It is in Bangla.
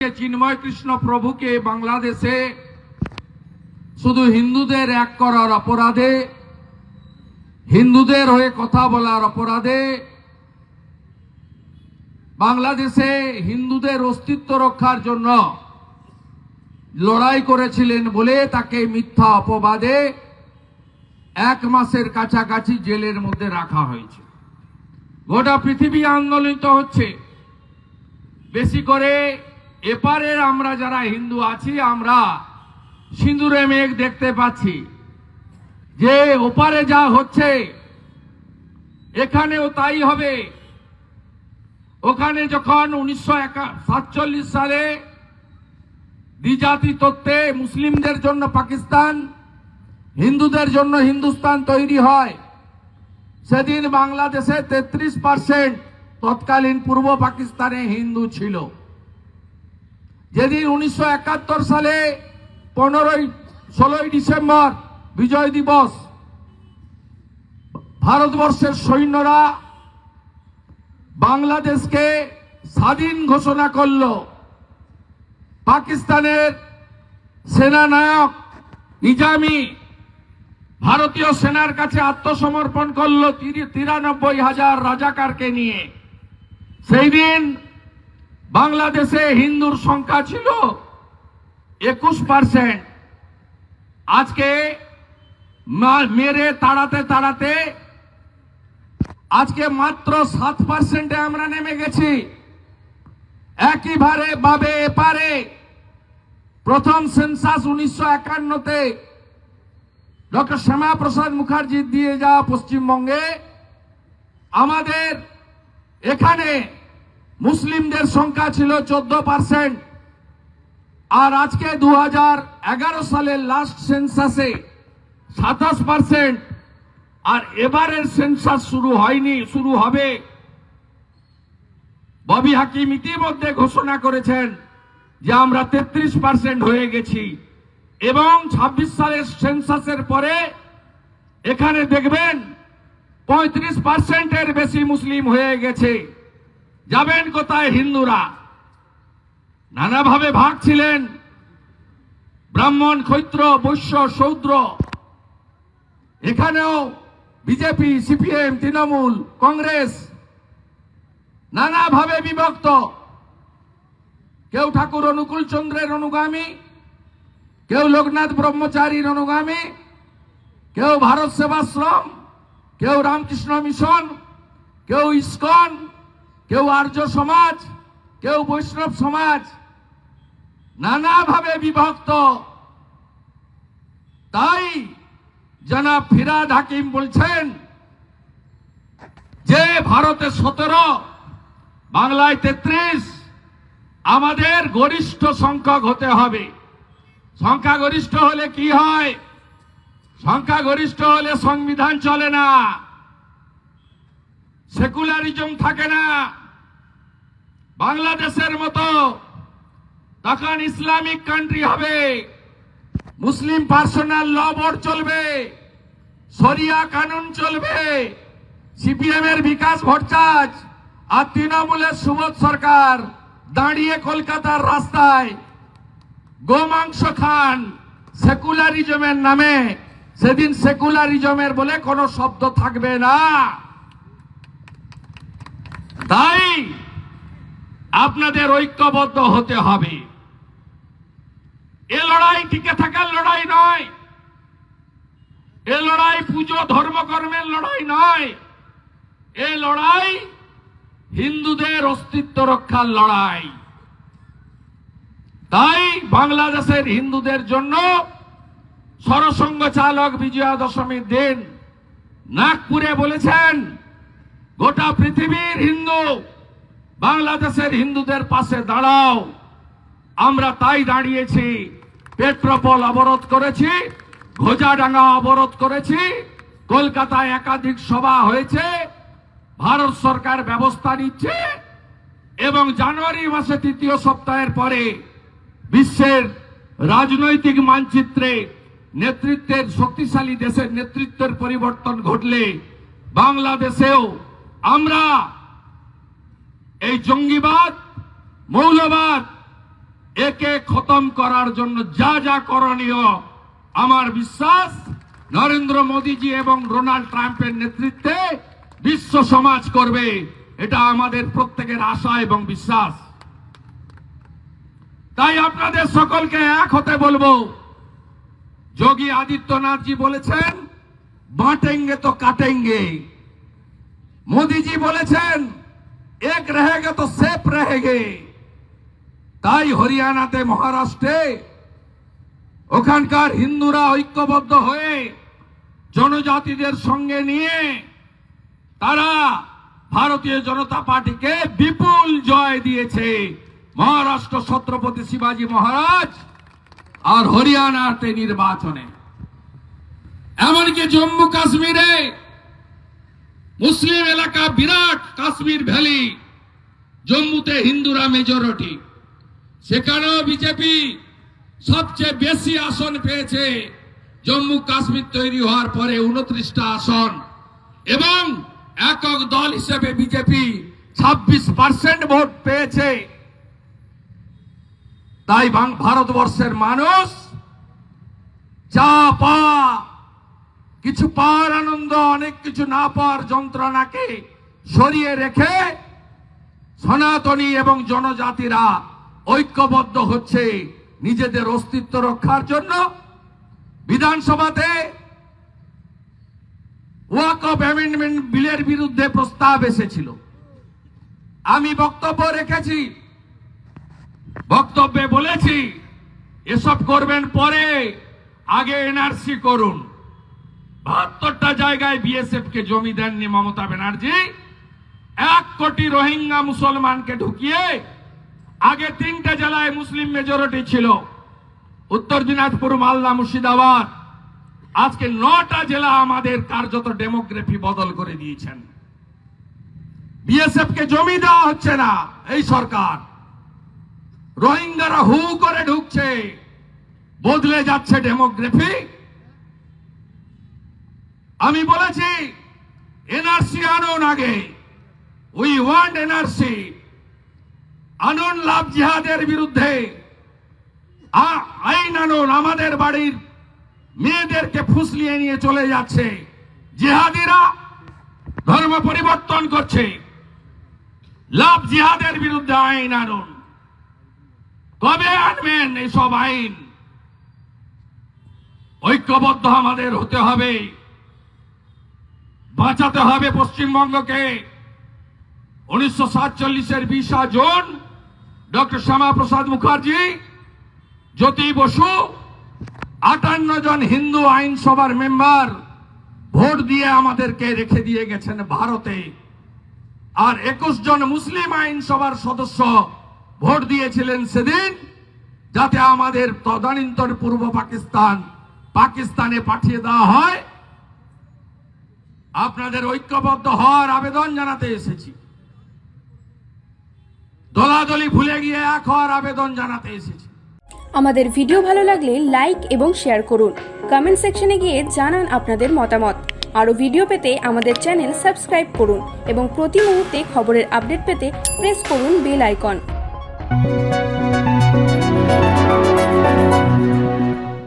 চিন্ময় কৃষ্ণ প্রভুকে বাংলাদেশে শুধু হিন্দুদের এক করার অপরাধে, হিন্দুদের হয়ে কথা বলার অপরাধে, বাংলাদেশে হিন্দুদের অস্তিত্ব রক্ষার জন্য লড়াই করেছিলেন বলে তাকে মিথ্যা অপবাদে এক মাসের কাছাকাছি জেলের মধ্যে রাখা হয়েছে। গোটা পৃথিবী আন্দোলিত হচ্ছে। বেশি করে এপারের আমরা যারা হিন্দু আছি, আমরা সিঁদুরে মেঘ দেখতে পাচ্ছি। যে ওপারে যা হচ্ছে, এখানেও তাই হবে। ওখানে যখন উনিশশো সাতচল্লিশ সালে দ্বিজাতি তত্ত্বে মুসলিমদের জন্য পাকিস্তান, হিন্দুদের জন্য হিন্দুস্তান তৈরি হয়, সেদিন বাংলাদেশে তেত্রিশ পার্সেন্ট তৎকালীন পূর্ব পাকিস্তানে হিন্দু ছিল। যেদিন উনিশশো একাত্তর সালে পনেরোই, ষোলোই ডিসেম্বর বিজয় দিবস, ভারতবর্ষের সৈন্যরা বাংলাদেশকে স্বাধীন ঘোষণা করল। পাকিস্তানের সেনানায়ক নিজামি ভারতীয় সেনার কাছে আত্মসমর্পণ করল তিরি- তিরানব্বই হাজার রাজাকারকে নিয়ে। সেই দিন বাংলাদেশে হিন্দুর সংখ্যা ছিল একুশ পার্সেন্ট আজকে মেরে তাড়াতে তাড়াতে আজকে মাত্র সাত পার্সেন্টে আমরা নেমে গেছি। একইভাবে ভাবে এপারে প্রথম সেন্সাস উনিশশো একান্নতে ডক্টর শ্যামা প্রসাদ মুখার্জি দিয়ে যাওয়া পশ্চিমবঙ্গে। আমাদের এখানে মুসলিমদের সংখ্যা ছিল চোদ্দ পার্সেন্ট আর আজকে দু সালের লাস্ট সেন্সাসে সাতাশ পার্সেন্ট আর এবারের সেন্সাস শুরু হয়নি, শুরু হবে। ববি হাকিম ইতিমধ্যে ঘোষণা করেছেন যে আমরা তেত্রিশ পার্সেন্ট হয়ে গেছি। এবং ২৬ সালের সেন্সাসের পরে এখানে দেখবেন পঁয়ত্রিশ পার্সেন্টের বেশি মুসলিম হয়ে গেছে। যাবেন কোথায় হিন্দুরা? নানাভাবে ভাগ ছিলেন ব্রাহ্মণ, ক্ষৈত্র, বৈশ্য শৌদ্র এখানেও বিজেপি, সিপিএম, তৃণমূল, কংগ্রেস নানাভাবে বিভক্ত। কেউ ঠাকুর অনুকূল চন্দ্রের অনুগামী, কেউ লোকনাথ ব্রহ্মচারীর অনুগামী, কেউ ভারত সেবাশ্রম, কেউ রামকৃষ্ণ মিশন, কেউ ইস্কন কেউ আর্য সমাজ, কেউ বৈষ্ণব সমাজ, নানাভাবে বিভক্ত। তাই জনাব ফিরাদ হাকিম বলছেন যে ভারতে সতেরো, বাংলায় তেত্রিশ, আমাদের গরিষ্ঠ সংখ্যক হতে হবে। সংখ্যাগরিষ্ঠ হলে কি হয়? সংখ্যাগরিষ্ঠ হলে সংবিধান চলে না। সেকুলারিজম থাকে না। বাংলাদেশের মতো তখন ইসলামিক কান্ট্রি হবে। মুসলিম পার্সোনাল ল বোর্ড চলবে, শরিয়া কানুন চলবে সিপিএম এর বিকাশ ভট্টাচ আর তৃণমূলের সুবোধ সরকার দাঁড়িয়ে কলকাতার রাস্তায় গোমাংস খান সেকুলারিজমের নামে। সেদিন সেকুলারিজমের বলে কোনো শব্দ থাকবে না। তাই আপনাদের ঐক্যবদ্ধ হতে হবে। এ লড়াই টিকে থাকার লড়াই নয়। এ লড়াই পুজো ধর্মকর্মের লড়াই নয়। এ লড়াই হিন্দুদের অস্তিত্ব রক্ষার লড়াই। তাই বাংলাদেশের হিন্দুদের জন্য সরসংঘ চালক বিজয়া দশমীর দিন নাগপুরে বলেছেন, গোটা পৃথিবীর হিন্দু বাংলাদেশের হিন্দুদের পাশে দাঁড়াও। আমরা তাই দাঁড়িয়েছি, পেট্রোপল অবরোধ করেছি, ঘোজাডাঙ্গা অবরোধ করেছি, কলকাতায় একাধিক সভা হয়েছে, ভারত সরকার ব্যবস্থা নিচ্ছে এবং জানুয়ারি মাসে তৃতীয় সপ্তাহের পরে বিশ্বের রাজনৈতিক মানচিত্রে নেতৃত্বের শক্তিশালী দেশের নেতৃত্বের পরিবর্তন ঘটলে বাংলাদেশেও আমরা এই জঙ্গিবাদ, মৌলবাদ, একে খতম করার জন্য যা যা করণীয়, আমার বিশ্বাস, নরেন্দ্র মোদীজি এবং ডোনাল্ড ট্রাম্পের নেতৃত্বে বিশ্ব সমাজ করবে। এটা আমাদের প্রত্যেকের আশা এবং বিশ্বাস। তাই আপনাদের সকলকে এক হতে বলব। যোগী আদিত্যনাথজি বলেছেন, বাঁটেঙ্গে তো কাটেঙ্গে। মোদিজি বলেছেন এক রহেগে তো সেফ রহেগে তাই হরিয়ানাতে মহারাষ্ট্রে ওখানকার হিন্দুরা ঐক্যবদ্ধ হয়ে জনজাতিদের সঙ্গে নিয়ে তারা ভারতীয় জনতা পার্টিকে বিপুল জয় দিয়েছে মহারাষ্ট্র ছত্রপতি শিবাজী মহারাজ আর হরিয়ানাতে নির্বাচনে এমনকি জম্মু কাশ্মীরে মুসলিম এলাকা বিরাট কাশ্মীর ভ্যালি, জম্মুতে হিন্দুরা মেজরিটি সেখানেও বিজেপি সবচেয়ে বেশি আসন পেয়েছে। জম্মু কাশ্মীর তৈরি হওয়ার পরে উনত্রিশটা আসন এবং একক দল হিসেবে বিজেপি ছাব্বিশ পার্সেন্ট ভোট পেয়েছে। তাই ভারতবর্ষের মানুষ চা পাওয়া কিছু পাওয়ার আনন্দ, অনেক কিছু না পাওয়ার যন্ত্রণাকে সরিয়ে রেখে সনাতনী এবং জনজাতিরা ঐক্যবদ্ধ হচ্ছে নিজেদের অস্তিত্ব রক্ষার জন্য। বিধানসভাতে ওয়াক অফ অ্যামেন্ডমেন্ট বিলের বিরুদ্ধে প্রস্তাব এসেছিল। আমি বক্তব্য রেখেছি, বক্তব্যে বলেছি, এসব করবেন পরে আগে এনআরসি করুন। বাহাত্তরটা জায়গায় বিএসএফ কে জমি দেননি মমতা ব্যানার্জি। এক কোটি রোহিঙ্গা মুসলমানকে ঢুকিয়ে আগে তিনটা জেলায় মুসলিম মেজরিটি ছিল। উত্তর দিনাজপুর, মালদা, মুর্শিদাবাদ। আজকে নটা জেলা আমাদের কার্যত ডেমোগ্রাফি বদল করে দিয়েছেন। বিএসএফ কে জমি দেওয়া হচ্ছে না এই সরকার। রোহিঙ্গারা হু করে ঢুকছে। বদলে যাচ্ছে ডেমোগ্রাফি। আমি বলেছি, এনআরসি আনুন আগে। We want NRC. আনুন লাভ জিহাদের বিরুদ্ধে। আইন আনুন, আমাদের বাড়ির মেয়েদেরকে ফুসলিয়ে নিয়ে চলে যাচ্ছে। জিহাদিরা ধর্ম পরিবর্তন করছে। লাভ জিহাদের বিরুদ্ধে আইন আনুন। কবে আনবেন এইসব আইন? ঐক্যবদ্ধ আমাদের হতে হবে। বাঁচাতে হবে পশ্চিমবঙ্গকে। উনিশশো সাতচল্লিশের বিশা জুন, ডক্টর শ্যামা প্রসাদ মুখার্জি, জ্যোতি বসু, আটান্ন জন হিন্দু আইনসভার মেম্বার ভোট দিয়ে আমাদেরকে রেখে দিয়ে গেছেন ভারতে। আর একুশ জন মুসলিম আইনসভার সদস্য ভোট দিয়েছিলেন সেদিন, যাতে আমাদের তদানীন্তন পূর্ব পাকিস্তান পাকিস্তানে পাঠিয়ে দেওয়া হয়। আপনাদের ঐক্যবদ্ধ হওয়ার আবেদন জানাতে এসেছি। দলাদলি ভুলে গিয়ে এক হওয়ার আবেদন জানাতে এসেছি। আমাদের ভিডিও ভালো লাগলে লাইক এবং শেয়ার করুন। কমেন্ট সেকশনে গিয়ে জানান আপনাদের মতামত। আরও ভিডিও পেতে আমাদের চ্যানেল সাবস্ক্রাইব করুন এবং প্রতি মুহূর্তে খবরের আপডেট পেতে প্রেস করুন বেল আইকন।